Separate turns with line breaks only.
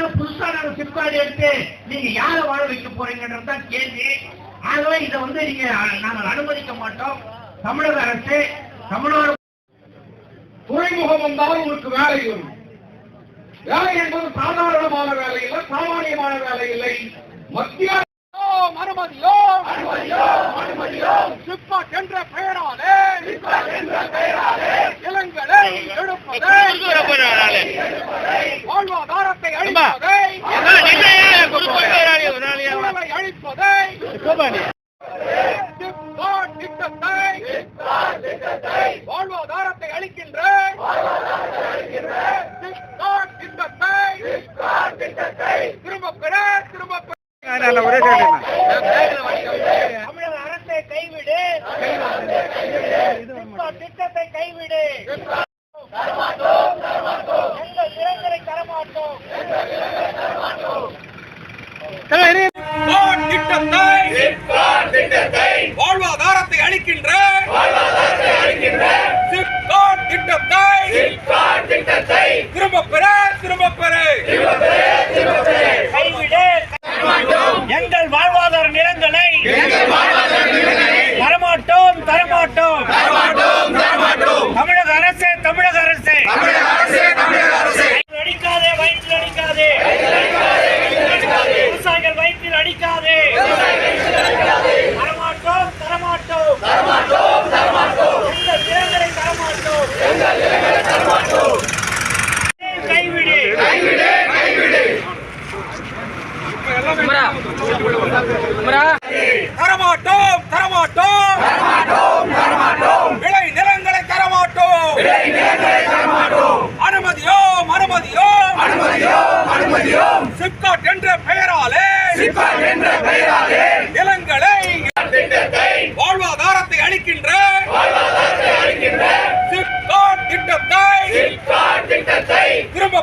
நாங்க புதுசா நாங்க சிப்கார்டு எடுத்து நீங்க யார வாழ வைக்க போறீங்கன்றது தான் கேள்வி. ஆகவே இதை வந்து நீங்க நாங்கள் அனுமதிக்க மாட்டோம். தமிழக அரசு தமிழ்நாடு
துறைமுகம் வந்தால் உங்களுக்கு வேலை வரும். வேலை என்பது சாதாரணமான வேலை இல்லை சாமானியமான வேலை இல்லை. மத்திய அனுமதியோ அனுமதியோ சிப்பாட் என்ற பெயராலே இளங்கலை எடுப்பதை வாழ்வாதாரத்தை அளிக்கின்ற. திரும்ப பெற திரும்ப
தமிழக அரசை கைவிடு. திட்டத்தை கைவிடு எங்கள் நிலங்களை தரமாட்டோம்
சிப்பாட் திட்டத்தை வாழ்வாதாரத்தை அளிக்கின்ற சிப்பாட் திட்டத்தை திரும்ப பெற திரும்ப பெற
கைவிடு எங்கள் வாழ்வாதார நிலங்களை தரமாட்டோம் தரமாட்டோம் தமிழக அரசே. தமிழக அரசே அடிக்காதே வயிற்றில் அடிக்காதே. விவசாயிகள் வயிற்றில் அடிக்காதே. தரமாட்டோம் தரமாட்டோம். எங்கள் நிலங்களை தரமாட்டோம். கைவிடு.
தரமாட்டோம் தரமாட்டோம். அனுமதியோம் அனுமதியோம் அனுமதியோம் சிப்காட் என்ற பெயராலே சிப்காட் என்ற பெயராலே இளங்கலை வாழ்வாதாரத்தை அளிக்கின்ற வாழ்வாதாரத்தை அளிக்கின்ற சிப்காட் திட்டத்தை சிப்காட் திட்டத்தை திரும்ப